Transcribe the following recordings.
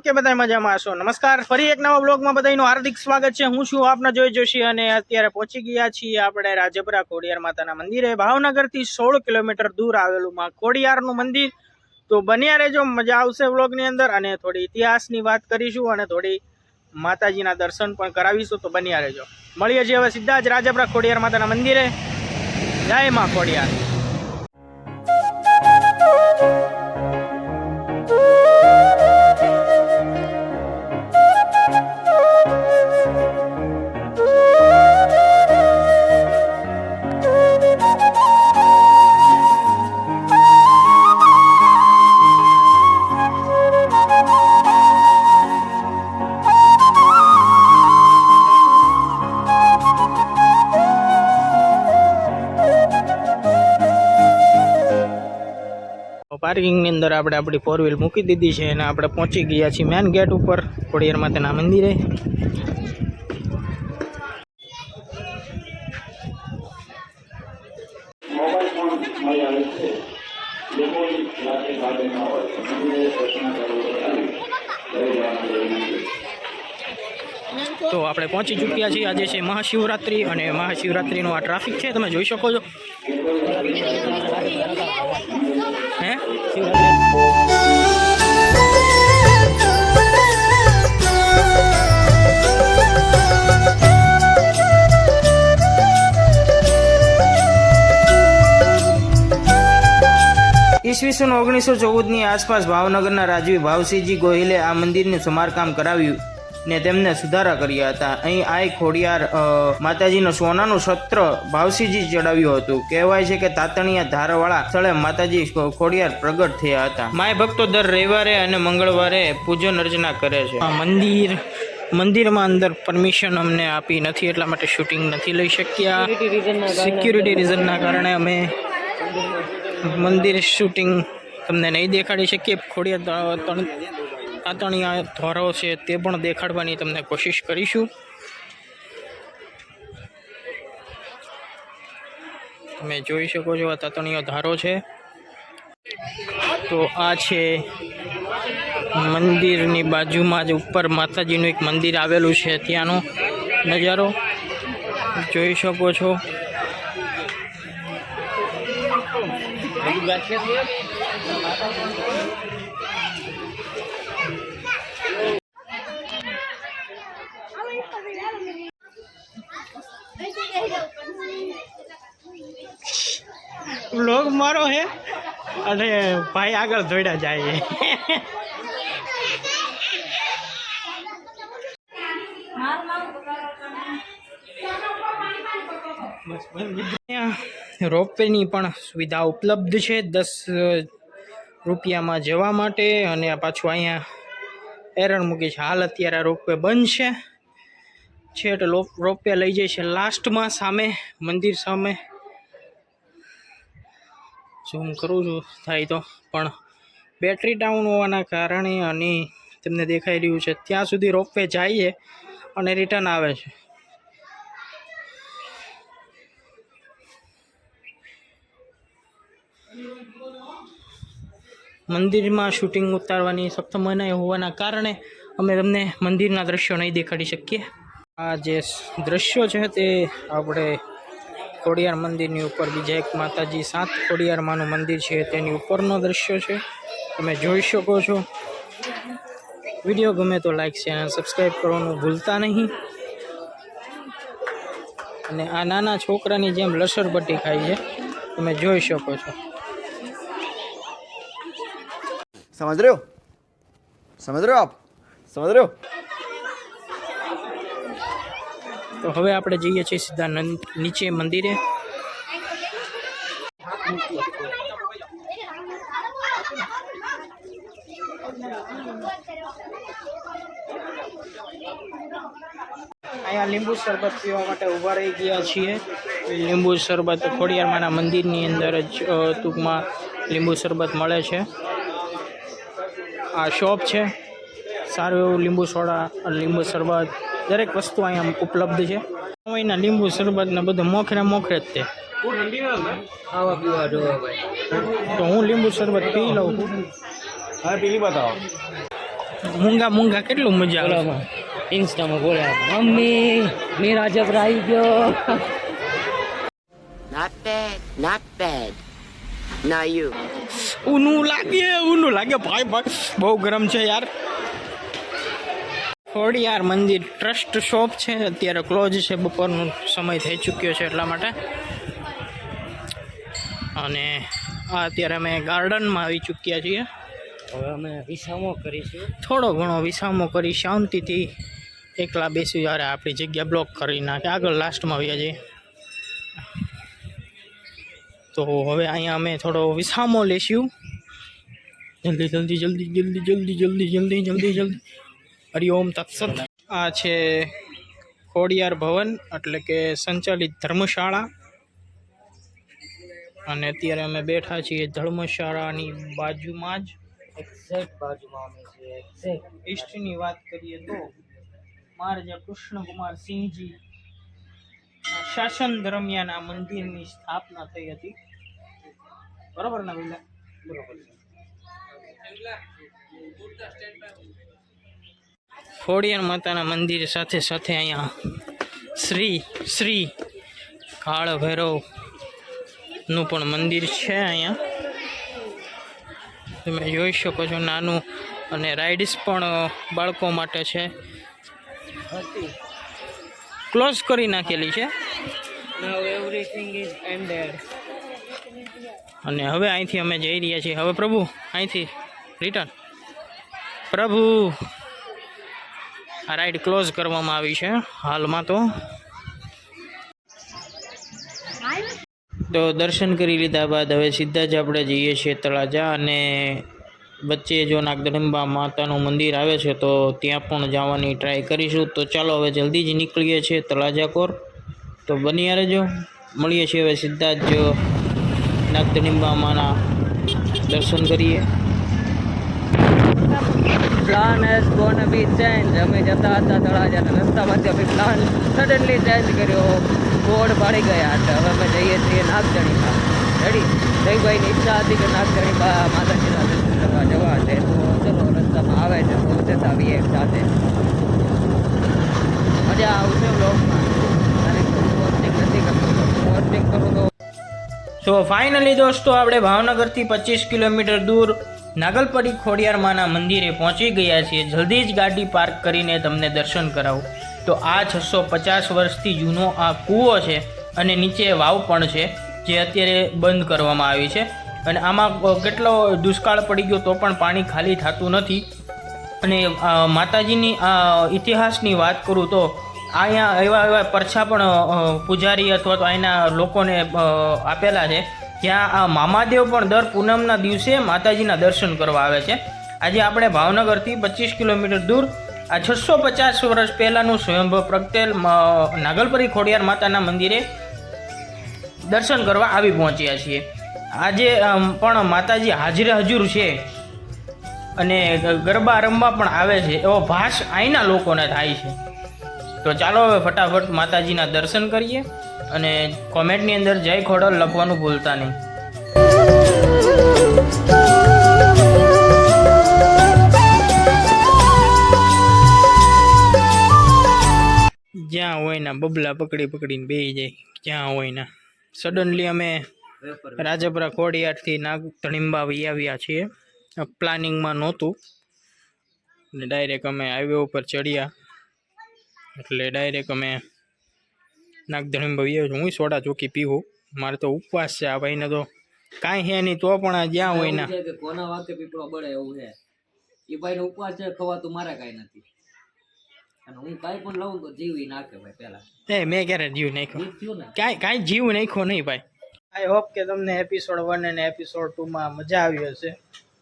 કે બધા મજામાં હશો? નમસ્કાર. ફરી એક નવા બ્લોગમાં બધાનું હાર્દિક સ્વાગત છે. હું છું આપના જોઈ જોશી અને અત્યારે પહોંચી ગયા છીએ આપણે રાજપુરા ખોડિયાર માતાના મંદિરે. ભાવનગરથી સોળ કિલોમીટર દૂર આવેલું માં ખોડિયારનું મંદિર. તો બન્યા રહેજો, મજા આવશે બ્લોગની અંદર અને થોડી ઇતિહાસની વાત કરીશું અને થોડી માતાજીના દર્શન પણ કરાવીશું. તો બન્યા રહેજો. મળીએ છીએ હવે સીધા જ રાજપુરા ખોડિયાર માતાના મંદિરે. જય માં ખોડિયાર. પાર્કિંગની અંદર આપણે આપણી ફોર વ્હીલ મૂકી દીધી છે અને આપણે પહોંચી ગયા છીએ મેન ગેટ ઉપર. ખોડિયાર માતાના મંદિરે. તો આપણે પહોંચી ચૂક્યા છીએ. આજે છે મહાશિવરાત્રિ અને મહાશિવરાત્રિનો આ ટ્રાફિક છે, તમે જોઈ શકો છો. હે? ઈસવીસન ઓગણીસો ચૌદની આસપાસ ભાવનગરના રાજવી ભાવસિંહજી ગોહિલે આ મંદિરનું સમારકામ કરાવ્યું. ને તેમને સુધારા કર્યા હતા. અહીં આય ખોડિયાર માતાજીનું સોનાનું સત્ર ભાવસિંહજી ચડાવ્યું હતું. કહેવાય છે કે તાતણિયા ધારવાળા સ્થળે માતાજી ખોડિયાર પ્રગટ થયા હતા. માય ભક્તો દર રવિવારે અને મંગળવારે પૂજન અર્ચના કરે છે. આ મંદિર મંદિરમાં અંદર પરમિશન અમને આપી નથી એટલા માટે શૂટિંગ નથી લઈ શક્યા. સિક્યુરિટી રીઝનના કારણે. અમે મંદિર શૂટિંગ તમને નહીં દેખાડી શકીએ. ખોડિયાર ત- તણ- તાતણિયા ધોરો છે તે પણ દેખાડવાની તમને કોશિશ કરીશું. તમે જોઈ શકો છો આ તાતણીયો ધારો છે. તો આ છે મંદિરની બાજુમાં જ ઉપર માતાજીનું એક મંદિર આવેલું છે ત્યાંનો નજારો. જોઈ શકો છો. લોગ મારો હે અને ભાઈ આગળ દોડ્યા જાય રોપવેની પણ સુવિધા ઉપલબ્ધ છે. દસ રૂપિયામાં જવા માટે અને પાછું અહીંયા એરણ મૂકી છે હાલ અત્યારે રોપવે બંધ છે. છેટ રોપવે લઈ જાય છે. લાસ્ટમાં સામે, મંદિર સામે. ઝૂમ કરું છું, થાય તો. પણ બેટરી ડાઉન હોવાના કારણે અને તમને દેખાઈ રહ્યું છે. ત્યાં સુધી રોપવે જઈએ અને રિટર્ન આવે છે. મંદિરમાં શૂટિંગ ઉતારવાની સપ્તમ મનાઈ હોવાના કારણે અમે તમને મંદિરના દ્રશ્યો નહીં દેખાડી શકીએ. આ જે દ્રશ્યો છે તે આપણે ખોડિયાર મંદિરની ઉપર બીજા એક માતાજી સાત ખોડિયારમાંનું મંદિર છે, તેની ઉપરનો દ્રશ્ય છે. તમે જોઈ શકો છો. વીડિયો ગમે તો લાઈક છે અને સબસ્ક્રાઈબ કરવાનું ભૂલતા નહીં. અને આ નાના છોકરાની જેમ લસરબટ્ટી ખાય છે. તમે જોઈ શકો છો. સમજ રહ્યો? સમજ રહ્યો આપ? સમજ રહ્યો? તો હવે આપણે જઈએ છીએ સીધા નીચે મંદિરે. અહીંયા લીંબુ શરબત પીવા માટે ઊભા રહી ગયા છીએ. લીંબુ શરબત ખોડિયારમાંના મંદિરની અંદર જ ટૂંકમાં લીંબુ શરબત મળે છે. આ શોપ છે. સારું એવું લીંબુ સોડા, લીંબુ શરબત દરેક વસ્તુ અહીંયા ઉપલબ્ધ છે. અહીંના લીંબુ શરબત ને બધું મોખરે મોખરે જ તે. ખાવા પીવા જોવા ભાઈ તો હું લીંબુ શરબત પી લઉં. હા પેલી બતાવો મૂંગા મૂંગા કેટલું મજા આવે ઇન્સ્ટામાં બોલ્યા મમ્મી મેરા રાજા આવી ગયો. Not bad, not bad. ના યુ ઉનું લાગે ઊનું લાગે. ભાઈ ભાઈ બહુ ગરમ છે યાર. ખોડિયાર મંદિર ટ્રસ્ટ શોપ છે. અત્યારે ક્લોઝ છે. બપોરનો સમય થઈ ચૂક્યો છે એટલા માટે. અને આ અત્યારે અમે ગાર્ડનમાં આવી ચૂક્યા છીએ. હવે અમે વિસામો કરીશું. થોડો ઘણો વિસામો કરી શાંતિથી એકલા બેસી જ્યારે આપણી જગ્યા બ્લોક કરી નાખે. આગળ લાસ્ટમાં આવ્યા જઈએ. તો હવે અહીંયા અમે થોડો વિસામો લેશું. જલ્દી જલ્દી જલ્દી જલ્દી જલ્દી જલ્દી જલ્દી જલ્દી જલ્દી. હરિઓમ તત્સત. આ છે ખોડિયાર ભવન એટલે કે સંચાલિત ધર્મશાળા. અને અત્યારે અમે બેઠા છીએ ધર્મશાળાની બાજુમાં જ. એક્ઝેક્ટ બાજુમાં અમે છીએ એક્ઝેક્ટ હિસ્ટ્રીની વાત કરીએ તો મહારાજા કૃષ્ણકુમાર સિંહજી શાસન દરમિયાન આ મંદિરની સ્થાપના થઈ હતી. બરોબર ને વિલા બરોબર ખોડિયાર માતાના મંદિર સાથે સાથે અહીંયા શ્રી શ્રી કાળ ભૈરવનું પણ મંદિર છે અહીંયા. તમે જોઈ શકો છો નાનું અને રાઇડ્સ પણ બાળકો માટે છે. ક્લોઝ કરી નાખેલી છે. અને હવે અહીંથી અમે જઈ રહ્યા છીએ. હવે પ્રભુ અહીંથી રિટર્ન પ્રભુ! આ રાઈડ ક્લોઝ કરવામાં આવી છે હાલમાં તો. તો દર્શન કરી લીધા બાદ હવે સીધા જ આપણે જઈએ છીએ તળાજા અને વચ્ચે જો નાગદંબા માતાનું મંદિર આવે છે તો ત્યાં પણ જવાની ટ્રાય કરીશું. તો ચાલો હવે જલ્દી જ નીકળીએ છીએ તળાજા કોર. તો બની રહેજો મળીએ છીએ હવે સીધા જ નાગદંબા માના દર્શન કરીએ. Plan has gone be change અમે જતા હતા તળાજાના રસ્તામાંથી અમે પ્લાન સડનલી ચેન્જ કર્યો. બોર્ડ પાડી ગયા હતા. હવે અમે જઈએ છીએ નાગજણીમાં. રેડી જયભાઈની ઈચ્છા હતી કે નાગજણીમાં માતાજીના દર્શન કરવા જવા છે. તો ચલો રસ્તામાં આવે છે. તો જતા આવીએ એક સાથે. મજા આવશે બ્લોગમાં પોસ્ટિંગ નથી કરતો. પોસ્ટિંગ કરું તો સો ફાઇનલી દોસ્તો, આપણે ભાવનગરથી પચીસ કિલોમીટર દૂર નાગલપરી ખોડિયારમાના મંદિરે પહોંચી ગયા છીએ. જલ્દી જ ગાડી પાર્ક કરીને તમને દર્શન કરાવું. તો આ છસો પચાસ વર્ષથી જૂનો આ કૂવો છે અને નીચે વાવ પણ છે, જે અત્યારે બંધ કરવામાં આવી છે. અને આમાં કેટલો દુષ્કાળ પડી ગયો તો પણ પાણી ખાલી થતું નથી. અને માતાજીની આ ઇતિહાસની વાત કરું તો અહીંયા એવા એવા પરછા પણ પૂજારી અથવા તો અહીંના લોકોને આપેલા છે. જ્યાં આ મામાદેવ પણ દર પૂનમના દિવસે માતાજીના દર્શન કરવા આવે છે. આજે આપણે ભાવનગરથી પચીસ કિલોમીટર દૂર, આ છસો પચાસ વર્ષ પહેલાંનું સ્વયંભવ પ્રગટેલ નાગલપરી ખોડિયાર માતાના મંદિરે દર્શન કરવા આવી પહોંચ્યા છીએ. આજે પણ માતાજી હાજરે હજુર છે અને ગરબા રમવા પણ આવે છે, એવો ભાસ અહીંના લોકોને થાય છે. તો ચાલો હવે ફટાફટ માતાજીના દર્શન કરીએ. અને કોમેન્ટની અંદર જય ખોડલ લખવાનું ભૂલતા નહીં. જ્યાં હોય ના, બબલા પકડી પકડીને બેહી જાય, જ્યાં હોય ના. સડનલી અમે રાજપરા ખોડિયારથી નાગ ધણીંબા આવ્યા છીએ. પ્લાનિંગમાં નહોતું. ને ડાયરેક્ટ અમે હાઈવે ઉપર ચડ્યા. એટલે ડાયરેક્ટ અમે નાગ ધણીંબા હું સોડા ચોકી પીવું. મારે તો ઉપવાસ છે આ ભાઈને તો. કાંઈ હે નહીં તો પણ આ જ્યાં હોય ના. કોના વાકે પીપળો બળે એવું છે. એ ભાઈ ઉપવાસ છે ખવાતું મારે કાંઈ નથી. અને હું કાંઈ પણ લઉં તો જીવી નાખે ભાઈ પેલા એ મેં ક્યારે જીવ નાખ્યો? કાંઈ કાંઈ જીવ નાખ્યો નહીં ભાઈ. આઈ હોપ કે તમને એપિસોડ વન અને એપિસોડ ટુમાં મજા આવી હશે.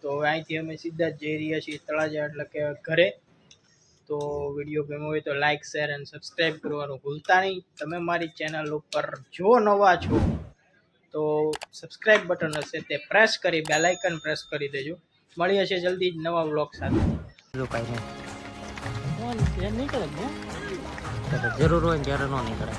તો અહીંથી અમે સીધા જ જઈ રહ્યા છીએ તળાજા એટલે કે ઘરે. તો વીડિયો ગમ્યો હોય તો લાઇક શેર અને સબસ્ક્રાઈબ કરવાનું ભૂલતા નહીં. તમે મારી ચેનલ ઉપર જો નવા છો તો સબસ્ક્રાઈબ બટન હશે તે પ્રેસ કરી બેલ આઇકન પ્રેસ કરી દેજો. મળીએ છીએ જલ્દી જ નવા બ્લોગ સાથે. જરૂર હોય ત્યારે ન નીકળે.